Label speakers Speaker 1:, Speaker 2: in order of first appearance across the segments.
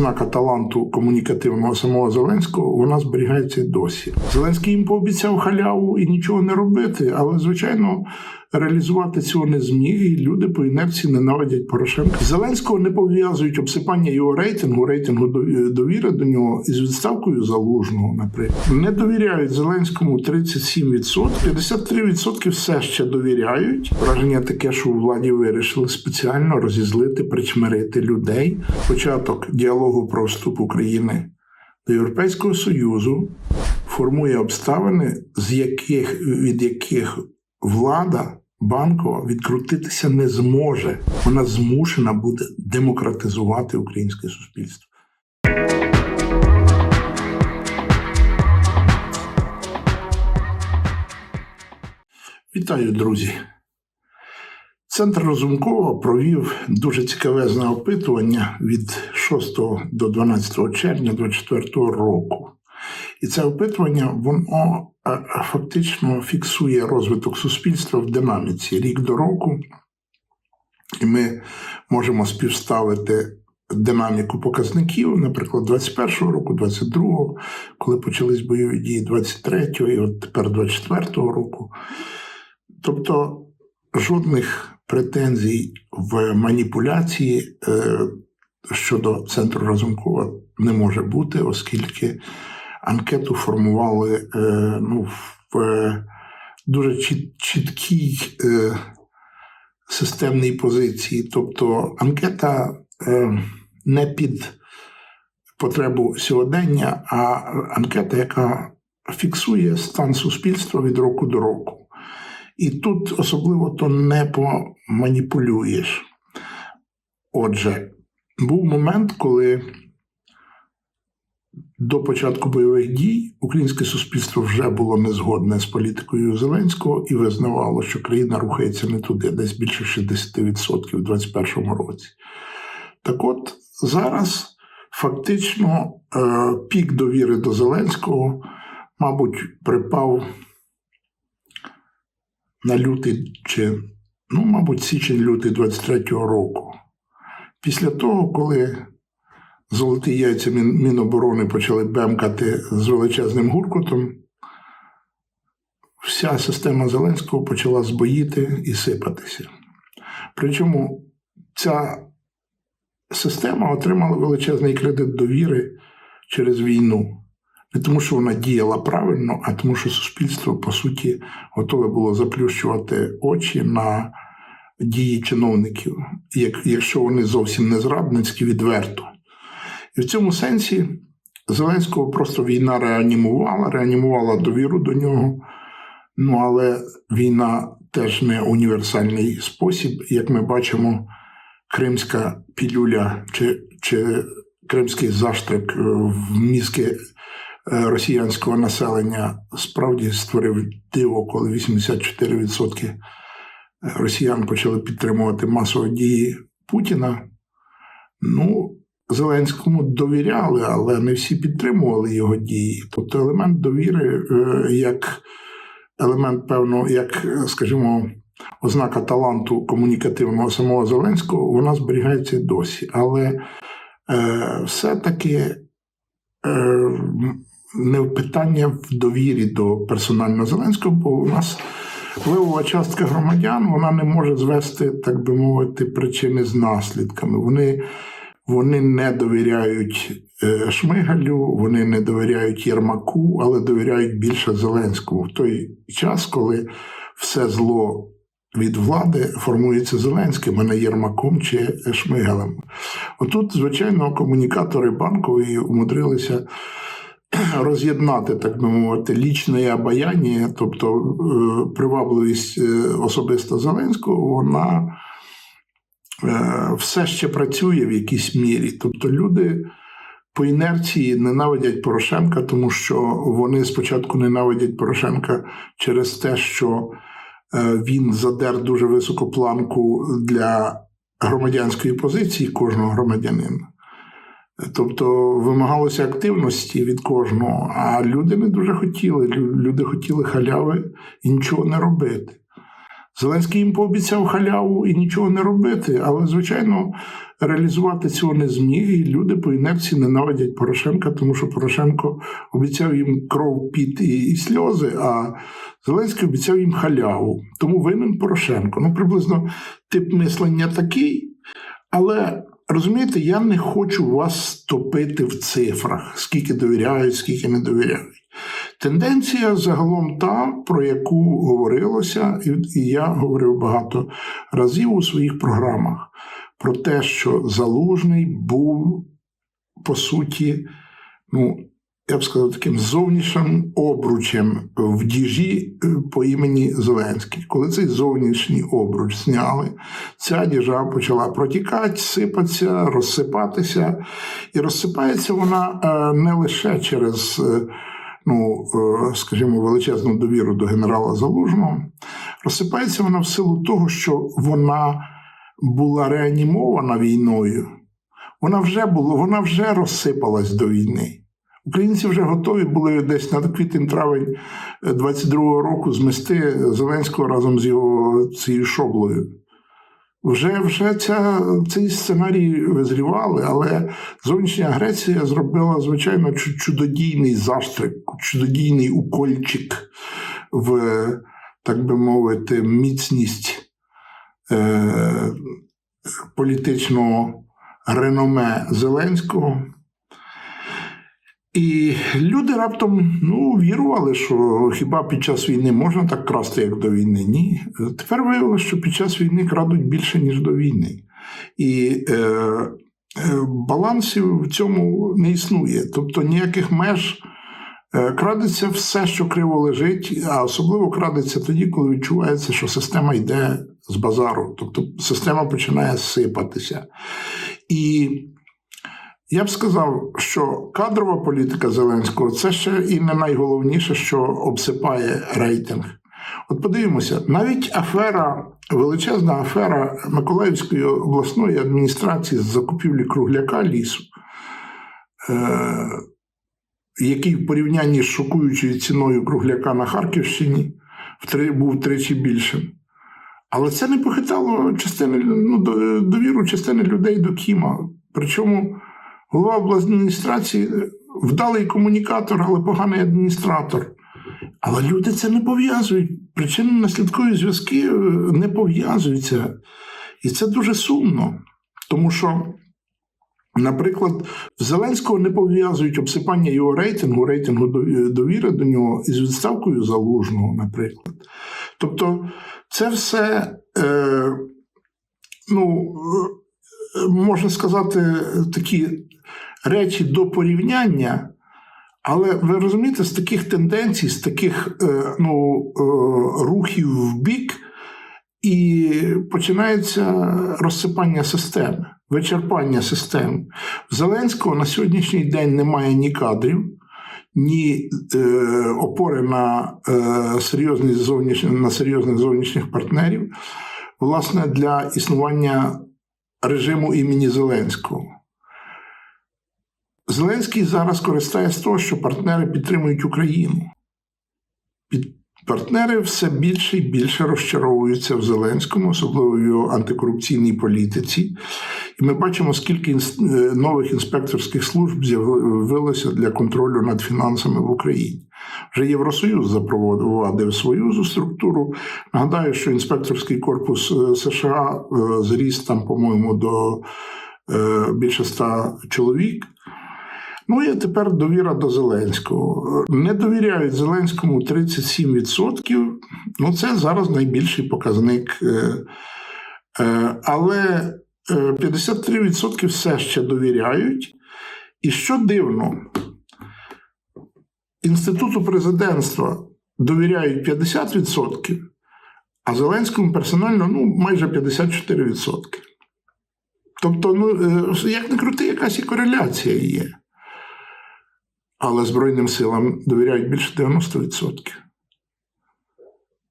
Speaker 1: ознака таланту комунікативного самого Зеленського, вона зберігається досі. Зеленський їм пообіцяв халяву і нічого не робити, але звичайно реалізувати цього не зміг, і люди по інерції ненавидять Порошенка. Зеленського не пов'язують обсипання його рейтингу, рейтингу дов- довіри до нього із відставкою залужного, наприклад. Не довіряють Зеленському 37%, 53% все ще довіряють. Враження таке, що у владі вирішили спеціально розізлити, причмирити людей. Початок діалогу про вступ України до Європейського Союзу формує обставини, з яких від яких влада банкова відкрутитися не зможе. Вона змушена буде демократизувати українське суспільство. Вітаю, друзі. Центр Розумкова провів дуже цікавезне опитування від 6 до 12 червня 2024 року. І це опитування воно е, е, фактично фіксує розвиток суспільства в динаміці рік до року. І ми можемо співставити динаміку показників, наприклад, 21-го року, 22-го, коли почались бойові дії 23-го і от тепер 24-го року. Тобто жодних претензій в маніпуляції е, щодо центру Разумкова не може бути, оскільки анкету формували е, ну, в е, дуже чіт- чіткій е, системній позиції. Тобто анкета не під потребу сьогодення, а анкета, яка фіксує стан суспільства від року до року. І тут особливо то не поманіпулюєш. Отже, був момент, коли до початку бойових дій українське суспільство вже було незгодне з політикою Зеленського і визнавало, що країна рухається не туди, десь більше 60% у 2021 році. Так от зараз фактично е, пік довіри до Зеленського, мабуть, припав на лютий чи, ну, мабуть, січень-лютий 23-го року. Після того, коли золоті яйця Мін- Міноборони почали бемкати з величезним гуркотом, вся система Зеленського почала збоїти і сипатися. Причому ця система отримала величезний кредит довіри через війну. Не тому, що вона діяла правильно, а тому, що суспільство, по суті, готове було заплющувати очі на дії чиновників, якщо вони зовсім не зрадницькі, відверто. І в цьому сенсі Зеленського просто війна реанімувала, реанімувала довіру до нього. Ну, але війна теж не універсальний спосіб. Як ми бачимо, кримська пілюля чи, чи кримський заштрик е, в мізки е, росіянського населення справді створив диво, коли 84% росіян почали підтримувати масові дії Путіна. Ну, Зеленському довіряли, але не всі підтримували його дії. Тобто елемент довіри, е, як елемент, певно, як, е, скажімо, ознака таланту комунікативного самого Зеленського, вона зберігається досі. Але е, все-таки е, не питання в довірі до персонально Зеленського, бо у нас вливова частка громадян вона не може звести, так би мовити, причини з наслідками. Вони, вони не довіряють е, Шмигалю, вони не довіряють Єрмаку, але довіряють більше Зеленському в той час, коли все зло. Від влади формується Зеленським, а не Єрмаком чи Шмигалем. Отут, звичайно, комунікатори банкові умудрилися роз'єднати, так би мовити, лічне обаяння, тобто е, привабливість е, особисто Зеленського, вона все ще працює в якійсь мірі. Тобто люди по інерції ненавидять Порошенка, тому що вони спочатку ненавидять Порошенка через те, що е, він задер дуже високу планку для громадянської позиції кожного громадянина. Тобто вимагалося активності від кожного, а люди не дуже хотіли. Люди хотіли халяви і нічого не робити. Зеленський їм пообіцяв халяву і нічого не робити, але, звичайно, реалізувати цього не зміг, і люди по інерції ненавидять Порошенка, тому що Порошенко обіцяв їм кров, піт і, і сльози, а Зеленський обіцяв їм халяву. Тому винен Порошенко. Ну, приблизно тип мислення такий, але. Розумієте, я не хочу вас топити в цифрах, скільки довіряють, скільки не довіряють. Тенденція загалом та, про яку говорилося, і я говорив багато разів у своїх програмах, про те, що Залужний був по суті, ну, я б сказав, таким зовнішнім обручем в діжі е, по імені Зеленський. Коли цей зовнішній обруч зняли, ця діжа почала протікати, сипатися, розсипатися. І розсипається вона е, не лише через. Е, ну, скажімо, величезну довіру до генерала Залужного, розсипається вона в силу того, що вона була реанімована війною. Вона вже була, вона вже розсипалась до війни. Українці вже готові були десь на квітень-травень 22-го року змести Зеленського разом з його цією шоблою. Вже вже ця, цей сценарій визрівали, але зовнішня агресія зробила, звичайно, чудодійний застрик, чудодійний укольчик в, так би мовити, міцність е, політичного реноме Зеленського. І люди раптом ну, вірували, що хіба під час війни можна так красти, як до війни? Ні. Тепер виявилося, що під час війни крадуть більше, ніж до війни. І е, е, балансів в цьому не існує. Тобто ніяких меж е, крадеться все, що криво лежить, а особливо крадеться тоді, коли відчувається, що система йде з базару. Тобто система починає сипатися. І я б сказав, що кадрова політика Зеленського це ще і не найголовніше, що обсипає рейтинг. От подивимося, навіть афера, величезна афера Миколаївської обласної адміністрації з закупівлі кругляка лісу, е- який в порівнянні з шокуючою ціною кругляка на Харківщині був тричі більшим. Але це не похитало частини, ну, довіру частини людей до Кіма. Причому голова обладміністрації вдалий комунікатор, але поганий адміністратор. Але люди це не пов'язують. причинно наслідкові зв'язки е, не пов'язуються. І це дуже сумно. Тому що, наприклад, Зеленського не пов'язують обсипання його рейтингу, рейтингу довіри до нього із відставкою залужного, наприклад. Тобто, це все. Е, ну, е, Можна сказати, такі речі до порівняння, але ви розумієте, з таких тенденцій, з таких е, ну, е, рухів в бік, і починається розсипання системи, вичерпання системи. Зеленського на сьогоднішній день немає ні кадрів. Ні е, опори на серйозні зовнішні, на серйозних зовнішніх партнерів, власне, для існування режиму імені Зеленського. Зеленський зараз користає з того, що партнери підтримують Україну. Під... Партнери все більше і більше розчаровуються в Зеленському, особливо в його антикорупційній політиці. І ми бачимо, скільки інс... Е, нових інспекторських служб з'явилося для контролю над фінансами в Україні. Вже Євросоюз запровадив свою структуру. Нагадаю, що інспекторський корпус е, США е, зріс там, по-моєму, до більше ста чоловік. Ну і тепер довіра до Зеленського. Не довіряють Зеленському 37%. Ну, це зараз найбільший показник. Е, е, але 53% е, все ще довіряють. І що дивно, інституту президентства довіряють 50%, а Зеленському персонально ну, майже 54%. Тобто, ну, як не крути, якась і кореляція є але Збройним силам довіряють більше 90%.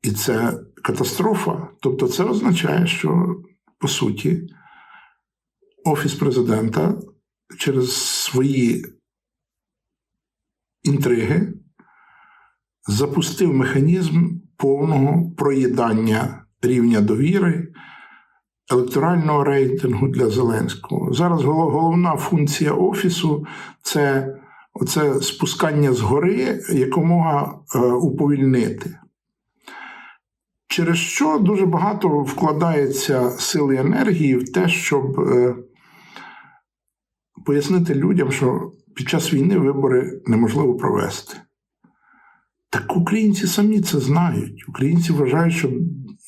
Speaker 1: І це катастрофа. Тобто, це означає, що по суті Офіс президента через свої інтриги запустив механізм повного проїдання рівня довіри, електорального рейтингу для Зеленського. Зараз головна функція офісу це оце спускання згори якомога е, уповільнити. Через що дуже багато вкладається сили і енергії в те, щоб е, пояснити людям, що під час війни вибори неможливо провести. Так українці самі це знають. Українці вважають, що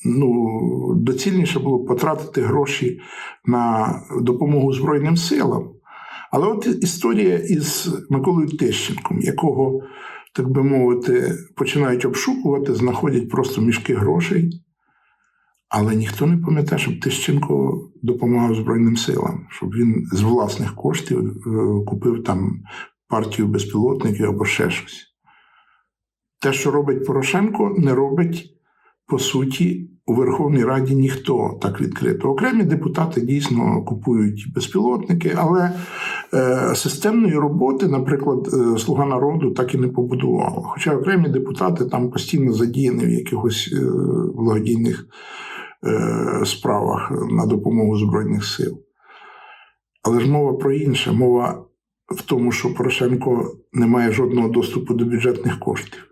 Speaker 1: ну, доцільніше було потратити гроші на допомогу Збройним силам. Але от історія із Миколою Тищенком, якого, так би мовити, починають обшукувати, знаходять просто мішки грошей. Але ніхто не пам'ятає, щоб Тищенко допомагав Збройним силам, щоб він з власних коштів е, купив там партію безпілотників або ще щось. Те, що робить Порошенко, не робить по суті у Верховній Раді ніхто так відкрито. Окремі депутати дійсно купують безпілотники, але системної роботи, наприклад, е, Слуга народу так і не побудувала. Хоча окремі депутати там постійно задіяні в якихось е, благодійних е, справах на допомогу Збройних сил. Але ж мова про інше. Мова в тому, що Порошенко не має жодного доступу до бюджетних коштів.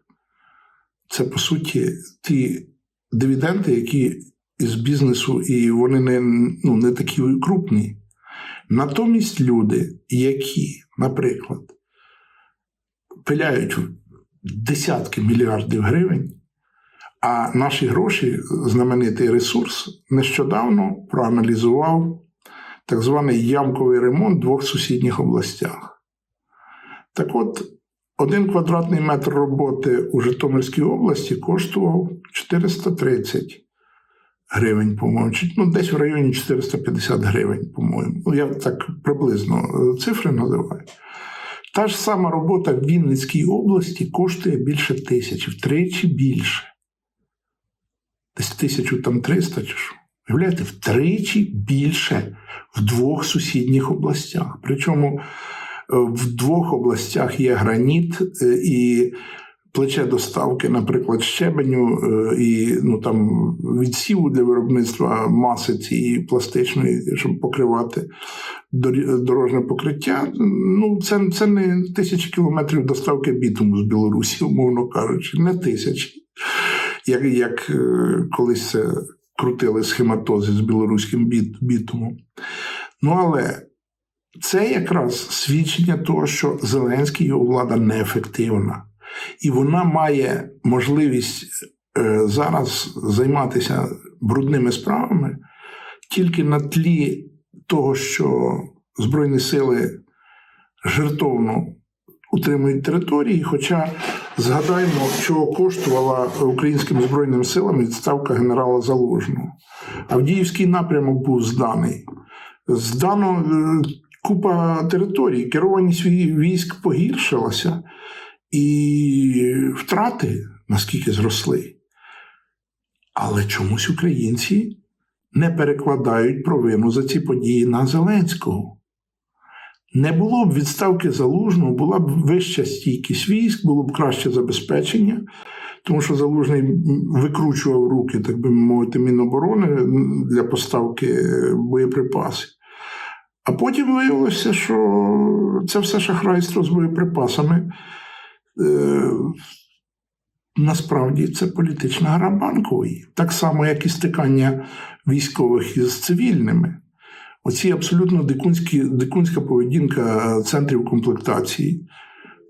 Speaker 1: Це по суті ті дивіденди, які із бізнесу, і вони не, ну, не такі крупні. Натомість люди, які, наприклад, пиляють десятки мільярдів гривень, а наші гроші, знаменитий ресурс, нещодавно проаналізував так званий ямковий ремонт в двох сусідніх областях. Так от, один квадратний метр роботи у Житомирській області коштував 430 гривень, по-моєму, чи, ну, десь в районі 450 гривень, по-моєму. Ну, я так приблизно е, цифри називаю. Та ж сама робота в Вінницькій області коштує більше тисячі, втричі більше. Десь тисячу там 300 чи що. Уявляєте, втричі більше в двох сусідніх областях. Причому е, в двох областях є граніт е, і плече доставки, наприклад, щебеню е, і ну, там, відсіву для виробництва маси цієї пластичної, щоб покривати дорожнє покриття. Ну, це, це не тисячі кілометрів доставки бітуму з Білорусі, умовно кажучи, не тисячі. Як, як е, колись це крутили схематози з білоруським біт, бітумом. Ну, але це якраз свідчення того, що Зеленський його влада неефективна. І вона має можливість е, зараз займатися брудними справами тільки на тлі того, що Збройні сили жертовно утримують території. Хоча згадаємо, чого коштувала українським збройним силам відставка генерала Залужного. Авдіївський напрямок був зданий. Здано е, купа територій, керованість військ погіршилася, і втрати наскільки зросли. Але чомусь українці не перекладають провину за ці події на Зеленського. Не було б відставки залужного, була б вища стійкість військ, було б краще забезпечення, тому що залужний викручував руки, так би мовити, Міноборони для поставки боєприпасів. А потім виявилося, що це все шахрайство з боєприпасами. Е, Насправді це політична гра банкової, так само, як і стикання військових із цивільними. Оці абсолютно дикунські, дикунська поведінка центрів комплектації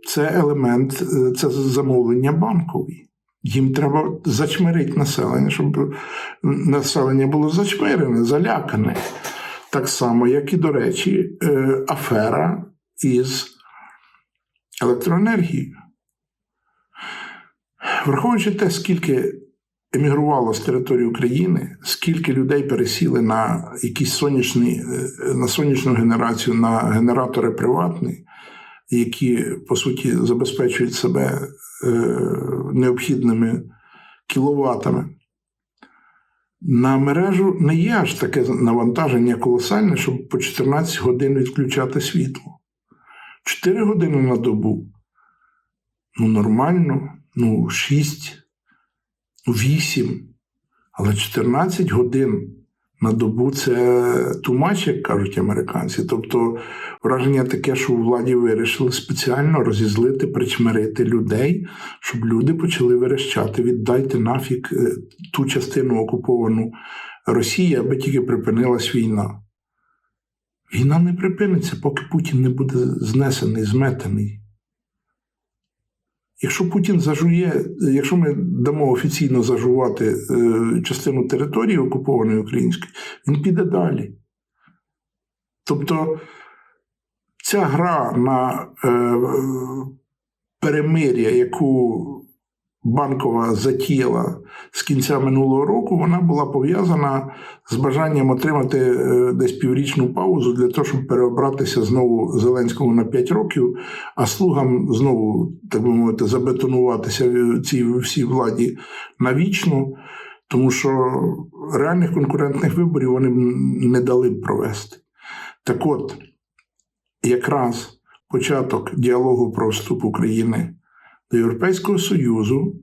Speaker 1: це елемент, е, це замовлення банкової. Їм треба зачмирити населення, щоб населення було зачмирене, залякане. Так само, як і, до речі, е, афера із електроенергією. Враховуючи те, скільки емігрувало з території України, скільки людей пересіли на якісь сонячні, е, на сонячну генерацію, на генератори приватні, які по суті забезпечують себе е, необхідними кіловатами. На мережу не є аж таке навантаження колосальне, щоб по 14 годин відключати світло. 4 години на добу. Ну, нормально, ну, 6, ну, 8. Але 14 годин на добу це тумач, як кажуть американці. Тобто враження таке, що у владі вирішили спеціально розізлити, причмирити людей, щоб люди почали верещати. Віддайте нафіг е, ту частину окуповану Росії, аби тільки припинилась війна. Війна не припиниться, поки Путін не буде знесений, зметений. Якщо Путін зажує, якщо ми дамо офіційно зажувати е, частину території окупованої української, він піде далі. Тобто ця гра на е, перемир'я, яку банкова затіяла з кінця минулого року, вона була пов'язана з бажанням отримати е, десь піврічну паузу для того, щоб переобратися знову Зеленському на 5 років, а слугам знову, так би мовити, забетонуватися цій всій владі навічно, тому що реальних конкурентних виборів вони не дали б провести. Так от, якраз початок діалогу про вступ України до Європейського Союзу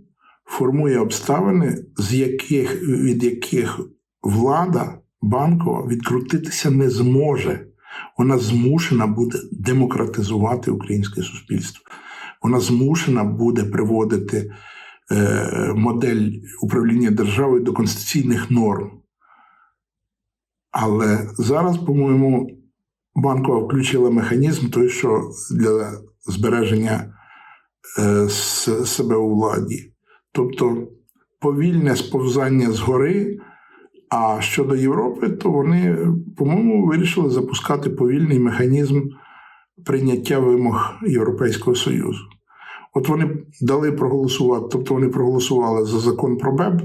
Speaker 1: формує обставини, з яких, від яких влада банкова відкрутитися не зможе. Вона змушена буде демократизувати українське суспільство. Вона змушена буде приводити е, модель управління державою до конституційних норм. Але зараз, по-моєму, банкова включила механізм той, що для збереження себе у владі. Тобто повільне сповзання згори. А щодо Європи, то вони, по-моєму, вирішили запускати повільний механізм прийняття вимог Європейського Союзу. От вони дали проголосувати, тобто вони проголосували за закон про БЕБ,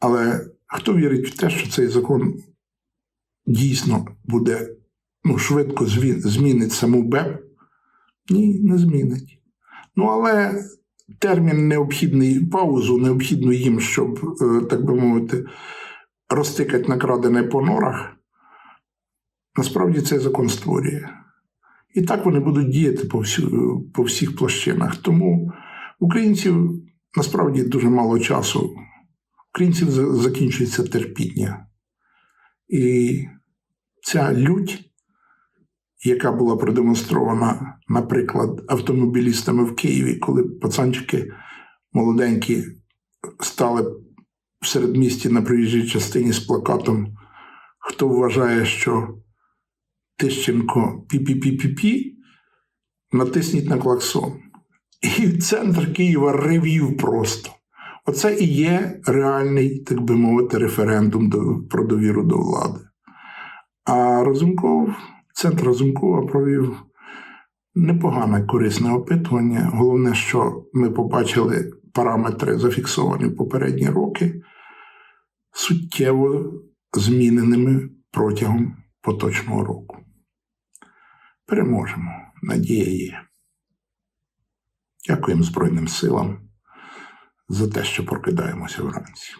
Speaker 1: але хто вірить в те, що цей закон дійсно буде ну, швидко змінить саму БЕБ? Ні, не змінить. Ну, але термін необхідний паузу, необхідну їм, щоб, е, так би мовити, розтикати накрадене по норах, насправді цей закон створює. І так вони будуть діяти по, всю, по всіх площинах. Тому українців насправді дуже мало часу. Українців закінчується терпіння. І ця лють, яка була продемонстрована, наприклад, автомобілістами в Києві, коли пацанчики молоденькі стали в середмісті на проїжджій частині з плакатом Хто вважає, що Тищенко пі-пі-пі-пі-пі, натисніть на клаксон. І центр Києва ревів просто. Оце і є реальний, так би мовити, референдум про довіру до влади. А Разумков, центр Разумкова провів непогане корисне опитування. Головне, що ми побачили параметри, зафіксовані в попередні роки, суттєво зміненими протягом поточного року. Переможемо. Надія є. Дякуємо Збройним силам за те, що прокидаємося вранці.